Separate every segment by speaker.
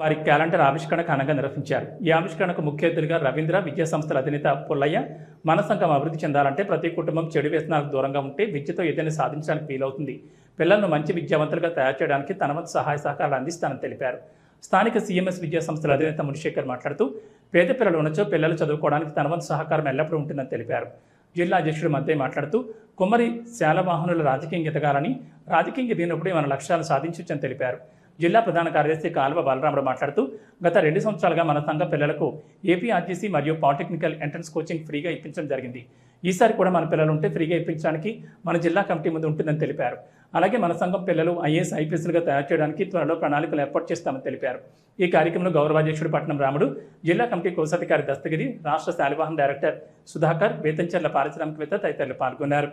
Speaker 1: వారి క్యాలెండర్ ఆవిష్కరణ ఘనంగా నిర్వహించారు. ఈ ఆవిష్కరణకు ముఖ్య అతిథిగా రవీంద్ర విద్యా సంస్థల అధినేత పుల్లయ్య మన సంఘం అభివృద్ధి చెందాలంటే ప్రతి కుటుంబం చెడు వ్యసనాలకు దూరంగా ఉంటే విద్యతో ఏదైనా సాధించడానికి వీలవుతుంది. పిల్లలను మంచి విద్యావంతులుగా తయారు చేయడానికి తన వంతు సహాయ సహకారాలు అందిస్తానని తెలిపారు. స్థానిక సీఎంఎస్ విద్యా సంస్థల అధినేత మునిశేఖర్ మాట్లాడుతూ పేద పిల్లలు ఉన్నచో పిల్లలు చదువుకోవడానికి తన వంతు సహకారం ఎల్లప్పుడూ ఉంటుందని తెలిపారు. జిల్లా అధ్యక్షుడు మధ్య మాట్లాడుతూ కుమ్మరి శాలవాహనుల రాజకీయం ఎదగాలని రాజకీయం ఎదిగినప్పుడే మన లక్ష్యాలను సాధించవచ్చని తెలిపారు. జిల్లా ప్రధాన కార్యదర్శి కాల్వ బాలరాముడు మాట్లాడుతూ గత రెండు సంవత్సరాలుగా మన సంఘ పిల్లలకు ఏపీఆర్జీసీ మరియు పాలిటెక్నికల్ ఎంట్రన్స్ కోచింగ్ ఫ్రీగా ఇప్పించడం జరిగింది. ఈసారి కూడా మన పిల్లలు ఉంటే ఫ్రీగా ఇప్పించడానికి మన జిల్లా కమిటీ ముందు ఉంటుందని తెలిపారు. అలాగే మన సంఘం పిల్లలు ఐఏఎస్ ఐపీఎస్లుగా తయారు చేయడానికి త్వరలో ప్రణాళికలు ఏర్పాటు చేస్తామని తెలిపారు. ఈ కార్యక్రమంలో గౌరవాధ్యక్షుడు పట్నం రాముడు జిల్లా కమిటీ కోశాధికారి దస్తగిరి రాష్ట్ర శాలివాహన్ డైరెక్టర్ సుధాకర్ వేతంచర్ల పారిశ్రామికవేత్త తదితరులు పాల్గొన్నారు.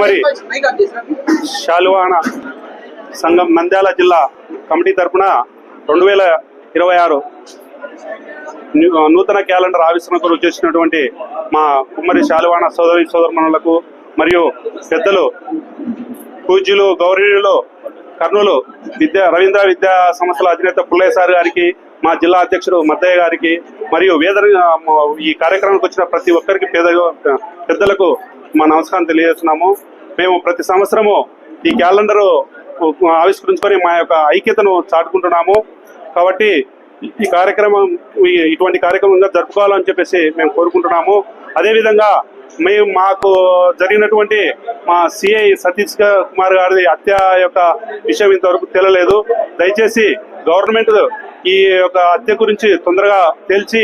Speaker 2: మరి శాలువాన సంఘం నంద్యాల జిల్లా కమిటీ తరపున రెండు వేల ఇరవై ఆరు నూతన క్యాలెండర్ ఆవిష్కరణకు చేసినటువంటి మా కుమ్మరి శాలువాన సోదరి సోదరమణులకు మరియు పెద్దలు పూజ్యులు గౌరీయులు కర్నూలు విద్యా రవీంద్ర విద్యా సంస్థల అధినేత పుల్లయ్య సార్ గారికి మా జిల్లా అధ్యక్షుడు మద్దయ్య గారికి మరియు వేద ఈ కార్యక్రమానికి వచ్చిన ప్రతి ఒక్కరికి పేద పెద్దలకు మా నమస్కారం తెలియజేస్తున్నాము. మేము ప్రతి సంవత్సరము ఈ క్యాలెండర్ ఆవిష్కరించుకొని మా యొక్క ఐక్యతను చాటుకుంటున్నాము. కాబట్టి ఈ కార్యక్రమం ఈ- ఇటువంటి కార్యక్రమంగా జరుపుకోవాలని చెప్పేసి మేము కోరుకుంటున్నాము. అదేవిధంగా మేము మాకు జరిగినటువంటి మా సిఐ సతీష్ కుమార్ గారి హత్య యొక్క విషయం ఇంతవరకు తెలియలేదు. దయచేసి గవర్నమెంట్ ఈ యొక్క హత్య గురించి తొందరగా తెలిసి